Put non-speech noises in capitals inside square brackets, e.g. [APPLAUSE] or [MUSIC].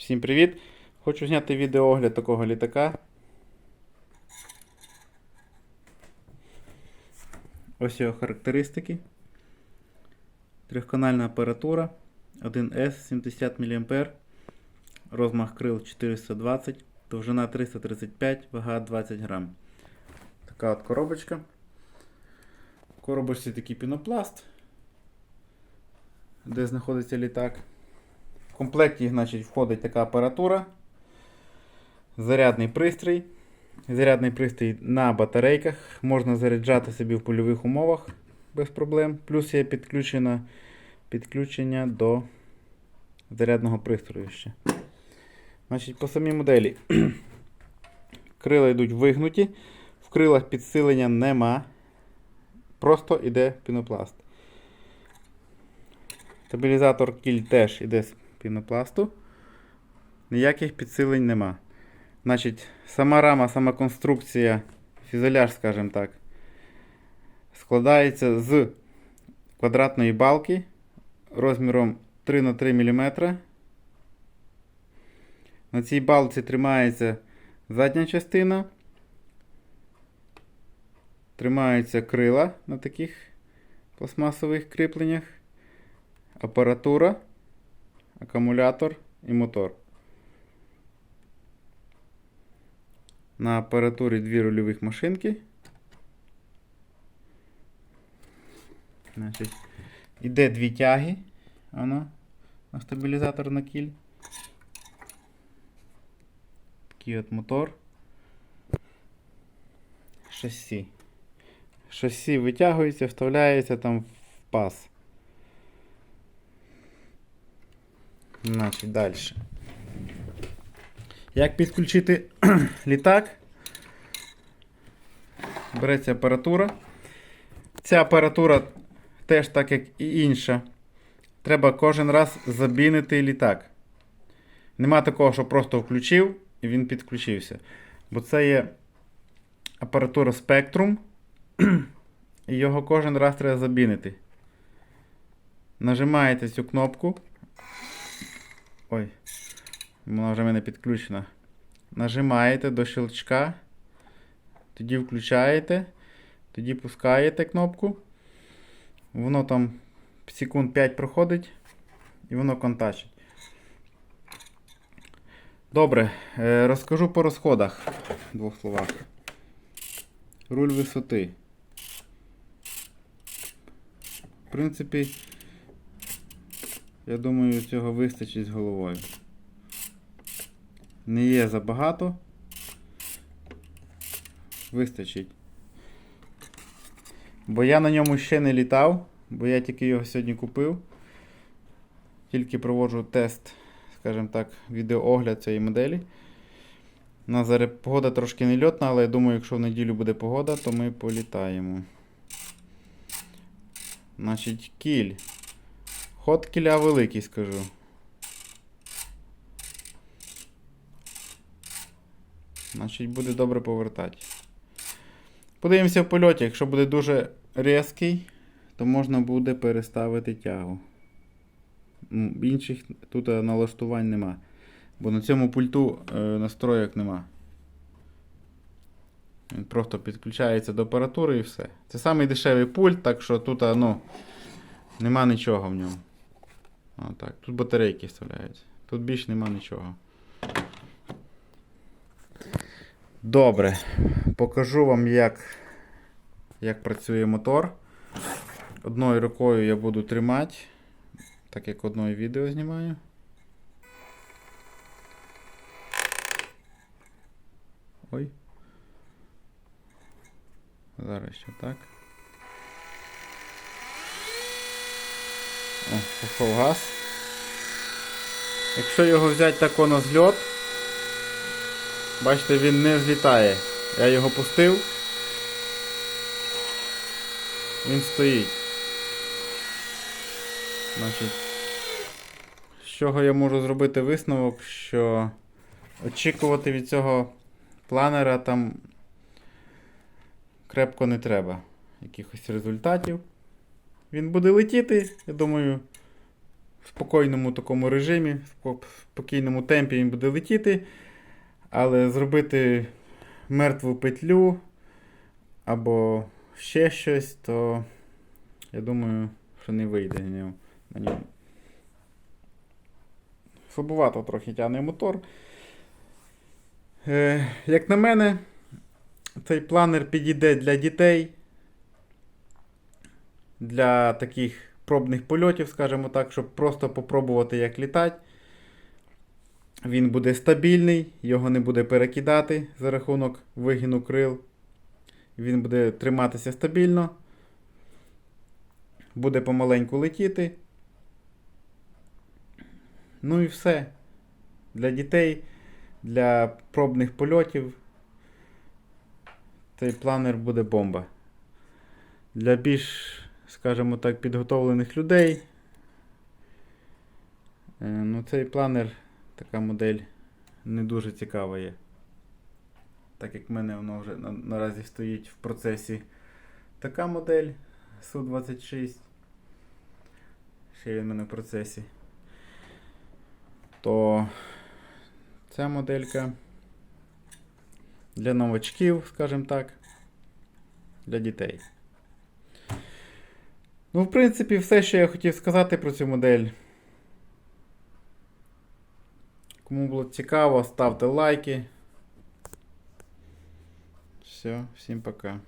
Всім привіт! Хочу зняти відеоогляд такого літака. Ось його характеристики. Трьохканальна апаратура 1С 70 мА. Розмах крил 420, довжина 335, вага 20 грам. Така от коробочка. В коробочці такий пінопласт, де знаходиться літак. В комплекті значить, входить така апаратура, зарядний пристрій. Зарядний пристрій на батарейках. Можна заряджати собі в польових умовах без проблем. Плюс є підключено, підключення до зарядного пристрою ще. Значить, По самій моделі [CLEARS THROAT] крила йдуть вигнуті, в крилах підсилення нема. Просто йде пінопласт. Стабілізатор кіль теж йде пінопласту. Ніяких підсилень нема. Значить, сама рама, сама конструкція, фюзеляж, скажімо так, складається з квадратної балки розміром 3 на 3 мм. На цій балці тримається задня частина. Тримаються крила на таких пластмасових кріпленнях, апаратура, акумулятор і мотор. На апаратурі дві рульових машинки. Значить, іде дві тяги. Воно на стабілізатор на кіль. Такий от мотор. Шасі. Шасі витягується, вставляється там в паз. Значить, далі. Як підключити [CLEARS THROAT] літак? Береться апаратура. Ця апаратура теж, так як і інша, треба кожен раз забінити літак. Нема такого, що просто включив і він підключився. Бо це є апаратура Spectrum. І його кожен раз треба забінити. Нажимаєте цю кнопку. Ой, вона вже в мене підключена. Нажимаєте до щелчка. Тоді включаєте. Тоді пускаєте кнопку. Воно там секунд 5 проходить і воно контачить. Добре, е, розкажу по розходах в двох словах. Руль висоти. В принципі, я думаю, цього вистачить з головою. Не є забагато. Вистачить. Бо я на ньому ще не літав, бо я тільки його сьогодні купив. Тільки проводжу тест, скажімо так, відеоогляд цієї моделі. У нас зараз погода трошки не льотна, але я думаю, якщо в неділю буде погода, то ми політаємо. Значить, кіль. Ход кіля великий, скажу. Значить, буде добре повертати. Подивимося в польоті. Якщо буде дуже різкий, то можна буде переставити тягу. Інших тут е, налаштувань нема. Бо на цьому пульту е, настройок нема. Він просто підключається до апаратури і все. Це самий дешевий пульт, так що тут е, ну, нема нічого в ньому. Отак. Тут батарейки вставляються. Тут більш нема нічого. Добре. Покажу вам, як, як працює мотор. Одною рукою я буду тримати, так як одною відео знімаю. Ой. Зараз ще так. О, пішов газ. Якщо його взяти тако на зльот, бачите, він не злітає. Я його пустив. Він стоїть. Значить, з чого я можу зробити висновок, що очікувати від цього планера там крепко не треба якихось результатів. Він буде летіти, я думаю, в спокійному такому режимі, в спокійному темпі він буде летіти, але зробити мертву петлю або ще щось, то я думаю, що не вийде на ньому. Слабувато трохи тягне мотор. Е, як на мене, цей планер підійде для дітей, для таких пробних польотів, скажімо так, щоб просто попробувати, як літати. Він буде стабільний, його не буде перекидати за рахунок вигину крил. Він буде триматися стабільно, буде помаленьку летіти. Ну і все. Для дітей, для пробних польотів цей планер буде бомба. Для більш, скажімо так, підготовлених людей. е, Ну, цей планер, така модель не дуже цікава є. Так як в мене воно вже на, наразі стоїть в процесі така модель Су-26. Ще він в мене в процесі. То ця моделька для новачків, скажімо так, для дітей. Ну, в принципі, все, що я хотів сказати про цю модель. Кому було цікаво, ставте лайки. Все, всім пока.